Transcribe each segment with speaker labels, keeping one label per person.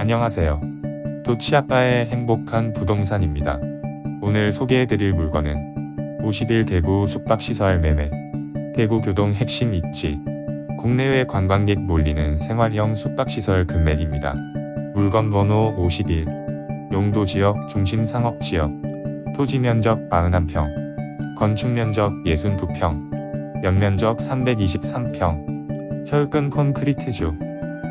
Speaker 1: 안녕하세요. 도치아빠의 행복한 부동산입니다. 오늘 소개해드릴 물건은 50일 대구 숙박시설 매매, 대구 교동 핵심 입지, 국내외 관광객 몰리는 생활형 숙박시설 금맥입니다. 물건 번호 51, 용도 지역 중심 상업 지역, 토지 면적 41평, 건축 면적 62평, 연면적 323평, 혈근 콘크리트주,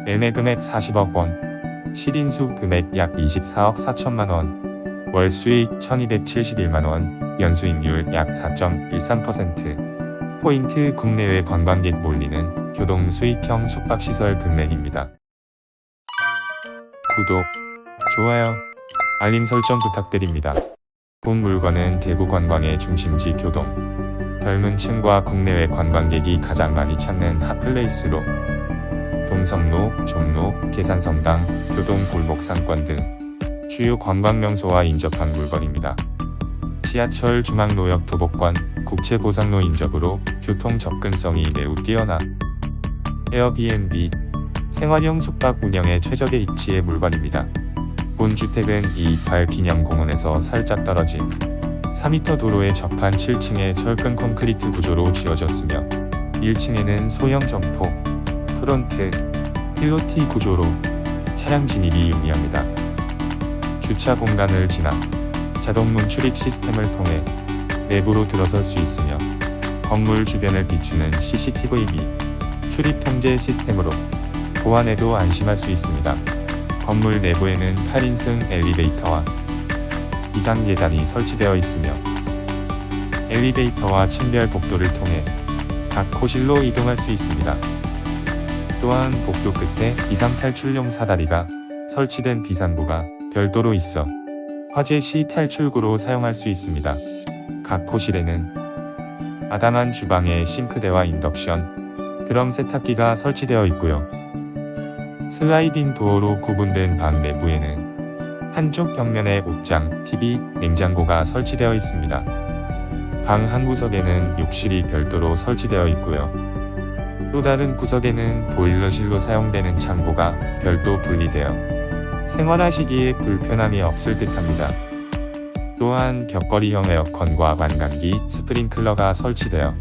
Speaker 1: 매매 금액 40억 원, 실인수 금액 약 24억 4천만 원, 월 수익 1271만 원, 연수익률 약 4.13%. 포인트 국내외 관광객 몰리는 교동 수익형 숙박시설 금맥입니다. 구독, 좋아요, 알림 설정 부탁드립니다. 본 물건은 대구 관광의 중심지 교동, 젊은 층과 국내외 관광객이 가장 많이 찾는 핫플레이스로 동성로, 종로, 계산성당, 교동 골목 상권 등 주요 관광 명소와 인접한 물건입니다. 지하철 중앙로역 도보권, 국채보상로 인접으로 교통 접근성이 매우 뛰어나 에어비앤비, 생활형 숙박 운영에 최적의 입지의 물건입니다. 본 주택은 228 기념공원에서 살짝 떨어진 4m 도로에 접한 7층의 철근 콘크리트 구조로 지어졌으며 1층에는 소형 점포, 프론트, 필로티 구조로 차량 진입이 용이합니다. 주차 공간을 지나 자동문 출입 시스템을 통해 내부로 들어설 수 있으며 건물 주변을 비추는 CCTV 및 출입 통제 시스템으로 보안에도 안심할 수 있습니다. 건물 내부에는 8인승 엘리베이터와 이상 계단이 설치되어 있으며 엘리베이터와 층별 복도를 통해 각 호실로 이동할 수 있습니다. 또한 복도 끝에 비상 탈출용 사다리가 설치된 비상구가 별도로 있어 화재 시 탈출구로 사용할 수 있습니다. 각 호실에는 아담한 주방에 싱크대와 인덕션, 드럼 세탁기가 설치되어 있고요. 슬라이딩 도어로 구분된 방 내부에는 한쪽 벽면에 옷장, TV, 냉장고가 설치되어 있습니다. 방 한 구석에는 욕실이 별도로 설치되어 있고요. 또 다른 구석에는 보일러실로 사용되는 창고가 별도 분리되어 생활하시기에 불편함이 없을 듯합니다. 또한 벽걸이형 에어컨과 완강기, 스프링클러가 설치되어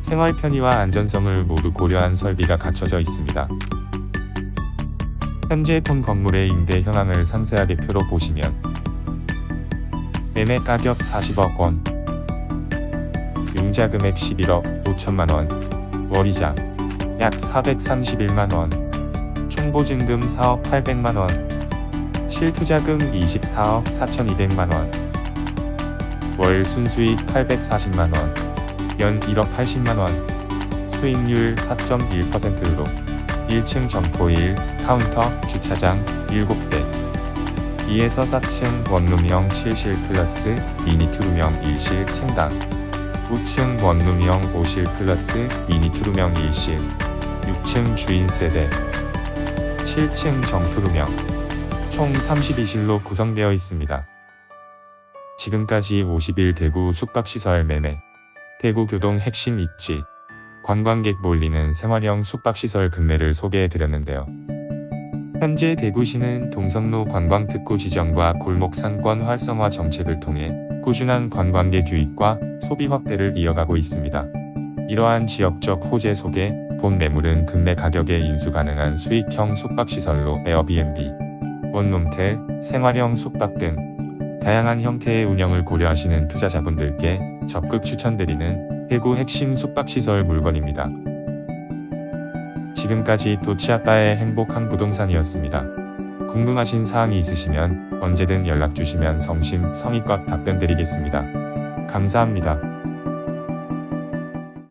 Speaker 1: 생활 편의와 안전성을 모두 고려한 설비가 갖춰져 있습니다. 현재 본 건물의 임대 현황을 상세하게 표로 보시면 매매 가격 40억 원, 융자 금액 11억 5천만 원, 월이자 약 431만 원, 총보증금 4억 800만 원, 실투자금 24억 4,200만 원, 월 순수익 840만 원, 연 1억 80만 원, 수익률 4.1%로 1층 점포 1, 카운터, 주차장 7대, 2에서 4층 원룸형 실실 플러스 미니 투룸형 1실 층당, 5층 원룸형 5실 플러스 미니 투룸형 1실, 6층 주인 세대, 7층 정투룸형, 총 32실로 구성되어 있습니다. 지금까지 50일 대구 숙박시설 매매, 대구 교동 핵심 입지, 관광객 몰리는 생활형 숙박시설 금매를 소개해드렸는데요. 현재 대구시는 동성로 관광특구 지정과 골목 상권 활성화 정책을 통해 꾸준한 관광객 유입과 소비 확대를 이어가고 있습니다. 이러한 지역적 호재 속에 본 매물은 금매 가격에 인수 가능한 수익형 숙박시설로 에어비앤비, 원룸텔, 생활형 숙박 등 다양한 형태의 운영을 고려하시는 투자자분들께 적극 추천드리는 대구 핵심 숙박시설 물건입니다. 지금까지 도치아빠의 행복한 부동산이었습니다. 궁금하신 사항이 있으시면 언제든 연락 주시면 성심 성의껏 답변 드리겠습니다. 감사합니다.